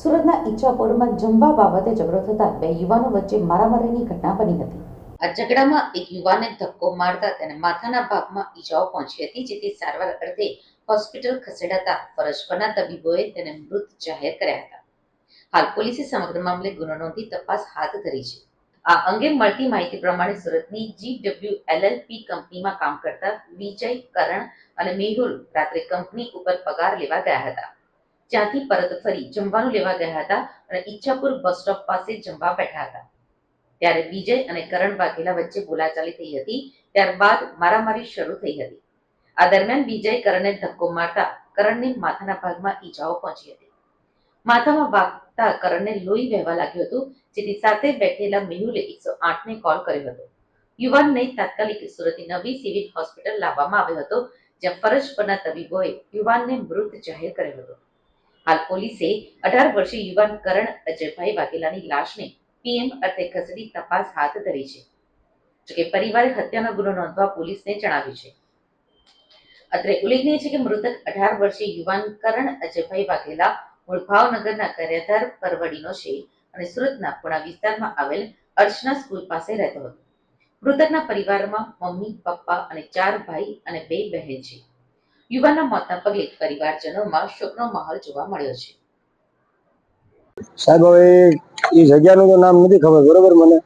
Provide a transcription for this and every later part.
સુરતના ઈચ્છાપુરમાં જમવા બાબતે ઝઘડો થતા બે યુવાનો વચ્ચે મારામારીની ઘટના બની હતી. આ ઝઘડામાં એક યુવાને ધક્કો મારતા તેને માથાના ભાગમાં ઈજાઓ પહોંચી હતી, જેથી સારવાર અર્થે હોસ્પિટલ ખસેડાતા ફરજ પરના તબીબોએ તેને મૃત જાહેર કર્યા હતા. હાલ પોલીસે સમગ્ર મામલે ગુનો નોંધી તપાસ હાથ ધરી છે. આ અંગે મળતી માહિતી પ્રમાણે સુરતની જીડબ્લ્યુ એલએલપી કંપનીમાં કામ કરતા વિજય કરણ અને મેહુલ રાત્રે કંપની ઉપર પગાર લેવા ગયા હતા. જ્યાંથી પરત ફરી જમવાનું લેવા ગયા હતા અને ઈચ્છાપુર બસ સ્ટોપ પાસે જમવા બેઠા હતા. ત્યારે વિજય અને કરણ વાઘેલા વચ્ચે બોલાચાલી થઈ હતી. ત્યારબાદ મારામારી શરૂ થઈ હતી. આ દરમિયાન વિજય કરણને ધક્કો મારતા કરણને માથાના ભાગમાં ઈજાઓ પહોંચી હતી. માથામાં વાગતા કરણને લોહી વહેવા લાગ્યું હતું જેથી સાથે બેઠેલા મેહુલે એકસો આઠને કોલ કર્યો હતો. યુવાનને તાત્કાલિક સુરતની નવી સિવિલ હોસ્પિટલ લાવવામાં આવ્યો હતો, જ્યાં ફરજ પરના તબીબોએ યુવાનને મૃત જાહેર કર્યો હતો. હાલ પોલીસે અઢાર વર્ષીય યુવાન કરણ અજયભાઈ વાઘેલાની લાશને પીએમ અર્થે ખસેડી તપાસ હાથ ધરી છે. જોકે પરિવારે હત્યાનો ગુનો નોંધવા પોલીસને જણાવ્યું છે. અત્રે ઉલ્લેખનીય છે કે મૃતક અઢાર વર્ષીય યુવાન કરણ અજયભાઈ વાઘેલા મૂળ ભાવનગરના કર્યાધાર પરવડીનો છે અને સુરતના પુણા વિસ્તારમાં આવેલ અર્ચના સ્કૂલ પાસે રહેતો હતો. મૃતકના પરિવારમાં મમ્મી, પપ્પા અને ચાર ભાઈ અને બે બહેન છે. યુવાનના મોતના પગલે પરિવારજનોમાં શોકનો માહોલ જોવા મળ્યો છે. સાહેબ, હવે એ જગ્યાનું તો નામ નથી ખબર, બરોબર મને?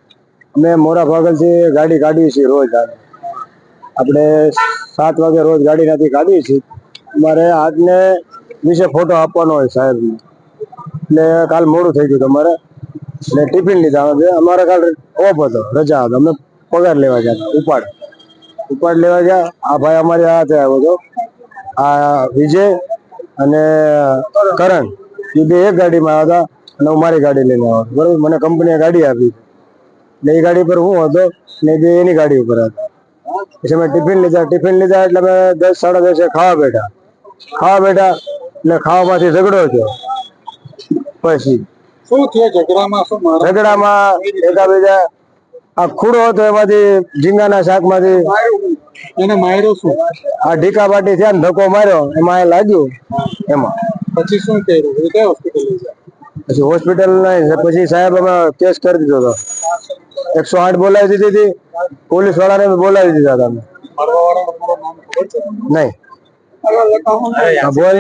અમે મોરા ભાગલથી ગાડી કાઢીએ છીએ રોજ આપણે સાત વાગે રોજ ગાડી નથી કાઢીએ છીએ. મારે આજને વિશે ફોટો આપવાનો હોય સાહેબ. એટલે કાલ મોડું થઈ ગયું તમારે એટલે ટિફિન લીધા. અમે અમારે કાલ ઓફ હતો, રજા હતો. અમે પગાર લેવા ગયા ઉપાડ. ઉપાડ લેવા ગયા. આ ભાઈ અમારી આ થયા હતો. આ વિજય અને કરણ એ બે એક ગાડીમાં આવ્યા હતા અને હું મારી ગાડી લઈને આવ્યો બરાબર? મને કંપનીએ ગાડી આપી. એટલે એ ગાડી પર હું હતો ને બે એની ગાડી ઉપર હતા. પછી મેં ટિફિન લીધા. ટિફિન લીધા એટલે અમે દસ સાડા દસે ખાવા બેઠા. ખાવા બેઠા એટલે ખાવામાંથી ઝઘડો થયો. પછી શું થયું? ઝઘડામાં શું ઝઘડામાં એકાબીજા આ ખૂડો હતો એમાંથી ઝીંગાના શાકમાંથી. એને માર્યો શું? આ ઢીકા બાટી થયા ધક્કો માર્યો એમાં એ લાગ્યું એમાં. પછી શું કર્યું? એ કઈ હોસ્પિટલ લઈ ગયા? પછી હોસ્પિટલ પછી સાહેબ અમે કેસ કરી દીધો હતો. એકસો આઠ બોલાવી દીધી હતી પોલીસ વાળાને બોલાવી દીધા હતા અમે. નહીં. બોલ